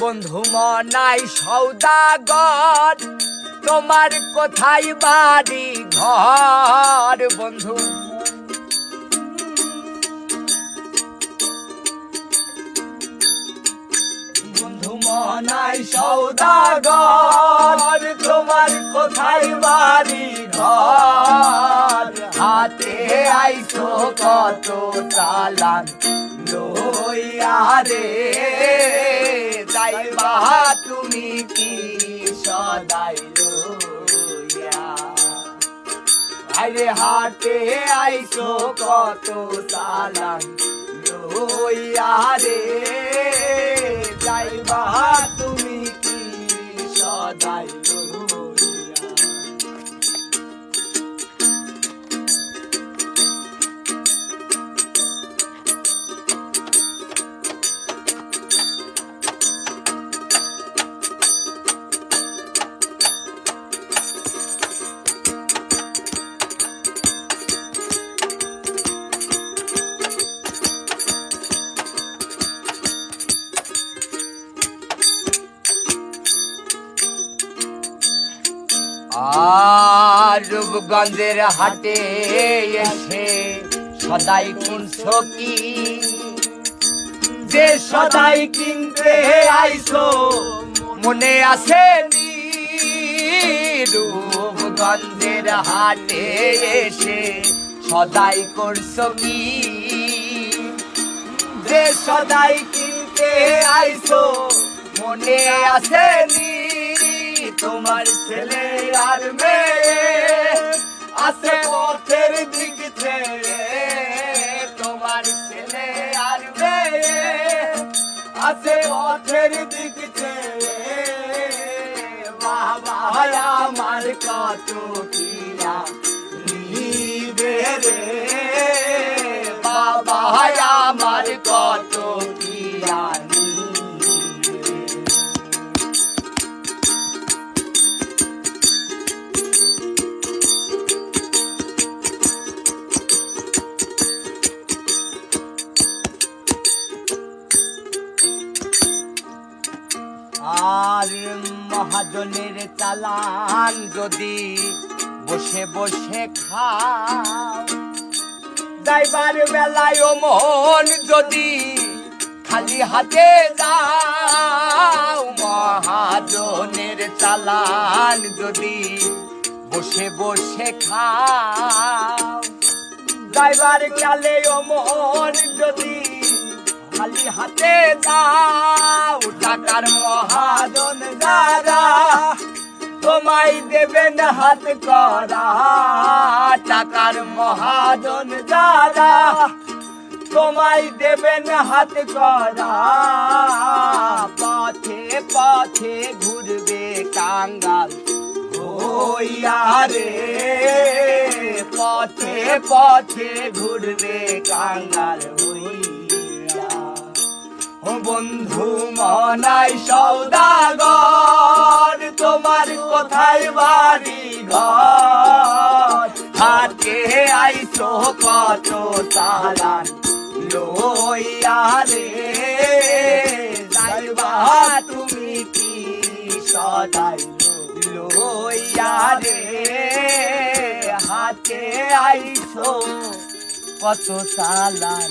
বন্ধু মনাই সৌদাগর, তোমার কোথায় বাড়ি ঘর, বন্ধু? বন্ধু মনাই সৌদাগর, তোমার কোথায় বাড়ি ঘর? হাতে আইছো কত চালান। লইয়া রে যাইবা তুমি কি সদাই লইয়া? আরে হাতে আইছো কত চালান লইয়া রে। আর রূপগঞ্জের হাটে এসে সদাই কিনছো কি? যে সদাই কিনতে আইছো মনে আছে রূপগঞ্জের হাটে এসে সদাই করছ কি? যে সদাই কিনতে আইছো মনে আছে নি তোমার ছেলে আর মেয়ে আছে পথের দিক ছেড়ে তোমার ছেলে আর মেয়ে আছে পথের দিক ছেড়ে বাবা আমার কত কিরা নিবে রে। বাবা আর মহাজনের চালান যদি বসে বসে খাও। যাইবার বেলায় মন যদি খালি হাতে যাও মহাজনের চালান যদি বসে বসে খাও। যাইবার কালে মন যদি খালি হাতে যাও টাকার মহাজন দাদা তোমায় দেবেন হাত করা টাকার মহাজন দাদা তোমায় দেবেন হাত করা, পথে পথে ঘুরবে কাঙ্গাল। রে, পথে পথে ঘুরবে কাঙ্গাল। হইয়া বন্ধু মনাই সৌদাগর, তোমার কোথায় বাড়ি ঘর। হাতে আইসো কত তালান লইয়া রে যাইবা তুমি কি সদাই লইয়া হাতে আইসো কত তালান